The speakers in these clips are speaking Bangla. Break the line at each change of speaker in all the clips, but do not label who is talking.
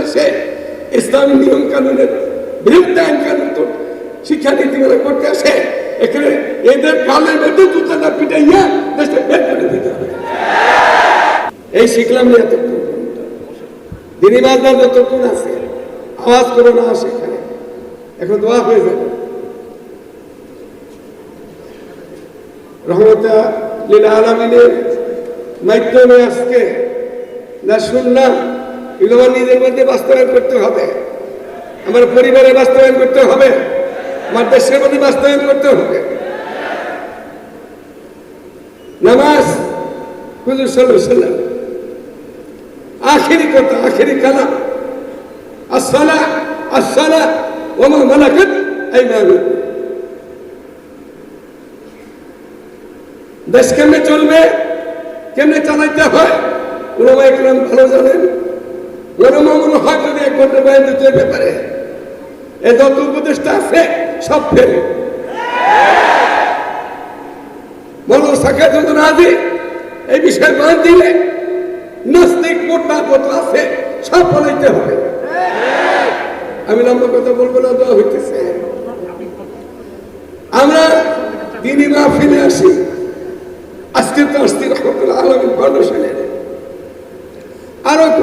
বাংলাদেশে ইসলামী নিয়ম কানুনের বিরুদ্ধে আইন কানুন তো শিক্ষানীতিগুলো করতে আসে, এখানে এদের কালের মধ্যে জুতাটা পিটাইয়া দেশে বের করে দিতে হবে। এই শিখলাম না এতক্ষণ দিনী বাজার যতক্ষণ আছে, আওয়াজ করে না আসে এখানে। এখন দোয়া হয়ে যাবে। রহমতা লীল আলমিনের মাধ্যমে আজকে না শুনলাম এগুলো নিজের মধ্যে বাস্তবায়ন করতে হবে। আমার পরিবারে বাস্তবায়ন করতে হবে। আমার দেশের মধ্যে বাস্তবায়ন করতে হবে। নামাজ হুজুর সাল্লাম, আখেরি কথা, আখেরি কালাম, আসসালা আসসালা, ওমা মালাকাত আইমানুকুম দেশ কেমনে চলবে, কেমনে চালাইতে হয় ওলামা একরাম ভালো জানেন। ওলামা মনে হয় যদি এক ঘণ্টা বয়ান দিতে ব্যাপারে এ যত উপদেশটা আছে, সব ফেলে। বলো শাখা যত রাজি। এই বিষয়ে বাদ দিলে নাস্তিক মোটা কত আছে, সব ফলাইতে হবে। আমি লম্বা কথা বলব না দেওয়া হইতেছে। আমরা দিনই মাহফিলে আসি। আজকে তো আসছি রহমতুল্লাহ আলমিন ফাউন্ডেশনের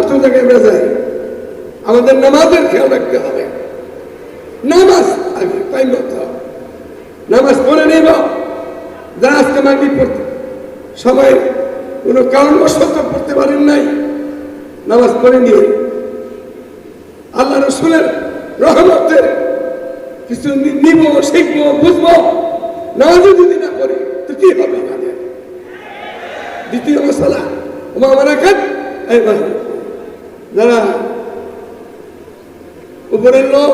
কত জায়গায় আমরা যাই, আমাদের নামাজের খেয়াল রাখতে হবে। নামাজ আগে টাইম মতো হবে। নামাজ পড়ে নেব যারা আজকে মাগরিব পড়তে। সবাই কোনো কারণবশত পড়তে পারেন নাই, নামাজ পড়ে নিয়ে। আল্লাহ রসুলের রহমতের কিছু নিব, শিখব, বুঝব, নামাজও যদি না পড়ি, তো কি হবে আমাদের? দ্বিতীয় মশলা, ওমা মারা খান এই যারা উপরের লোক,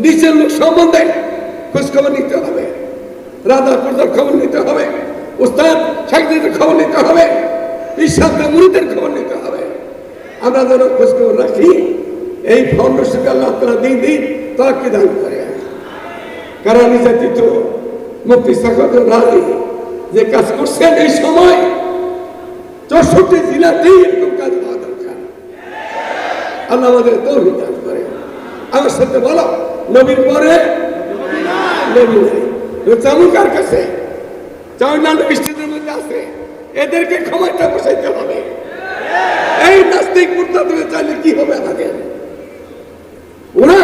নিচের লোক সম্বন্ধে খোঁজখবর নিতে হবে। রাধা পর্দার খবর নিতে হবে। উস্তাদ সাকদের খবর নিতে হবে। ঈশ্বরের মুরিদের খবর নিতে হবে। আমরা যেন খোঁজখবর রাখি, এই ফাউন্ডেশনকে আল্লাহ তারা দিন দিন তারা কি দান করে। কারণ নির্যাতিত মুক্তি সাকত রাজি যে কাজ করছেন এই সময় চৌষট্টি জেলাতেই এরকম কাজ আল্লাহ আমাদের তৌহিদ দান করে আমার সাথে বলো, নবীর পরে? নবী নাই। চামু কার কাছে? চাউনাল বৃষ্টিদের মধ্যে আছে। এদেরকে ক্ষমতা বসাইতে হবে। এই নাস্তিক তুলে চাইলে কি হবে আমাদের? ওরা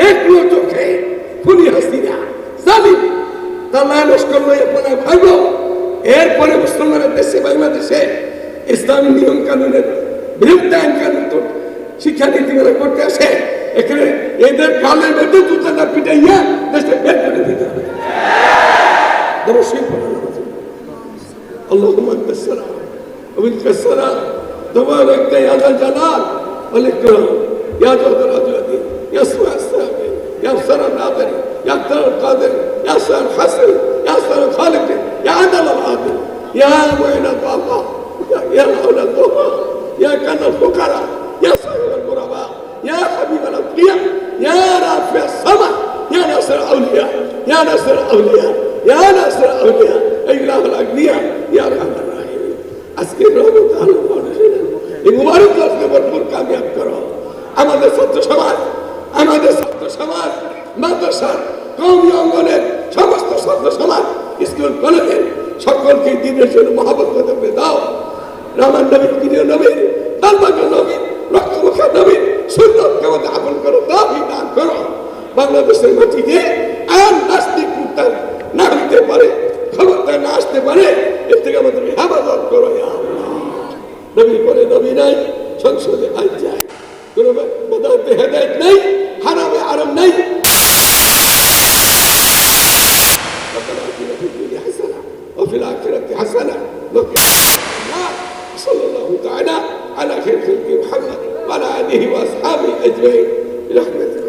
দেখল চোখে খুনি হাসিনা, জালিম। তাল্লাহ লস্কর লইয়ে পরে ভাইব এরপরে মুসলমানের দেশে, বাংলাদেশে ইসলামী নিয়ম কানুনের বিরুদ্ধে আইন কানুন তো শিক্ষানীতিগুলো করতে আসে এখানে এদের কালের মধ্যে জুতাটা পিটাইয়া দেশে বের করে দিতে হবে অবশ্যই পড়া নামাজ اللهم انت السلام ومنك السلام تبارك يا ذا الجلال والاكرام يا جود الرجل يا سمع السامع يا ابصر الناظر يا اكثر القادر يا سر الحسن يا سر الخالق يا عدل العادل يا معين الضعفاء নাসের আউলিয়া ইয়া নাসের আউলিয়া ইয়া নাসের আউলিয়া এইগুলো হল আগ্নিয়া ইয়া রহমান রাহিম আজকে রহমত আলম ফাউন্ডেশনের এই মুবারক দর্শকে ভরপুর কামিয়াব করো আমাদের ছাত্র সমাজ আমাদের ছাত্র সমাজ মাদ্রাসার কৌমি অঙ্গনের সমস্ত ছাত্র সমাজ স্কুল কলেজের সকলকে দিনের জন্য মহাবত করতে দাও রামান নবীন কিরিয় নবীন দালবাগের নবীন রক্তমুখা নবীন সুন্দর কেমন আপন করো দাবি দান করো বাংলাদেশের মাটিতে আর নাস্তিক উত্তান না হইতে পারে ক্ষমতায় না আসতে পারে এর থেকে আমাদের হেফাজত করো ইয়া আল্লাহ। নবীর পরে নবী নাই সংসদে আইন যায় কোনো বেদান্তে হেদায়ত নেই হারামে আরাম নেই ربنا اتنا في الدنيا حسنه وفي الاخره حسنه وقنا النار صلى الله تعالى على خير خلق محمد وعلى اله واصحابه اجمعين برحمتك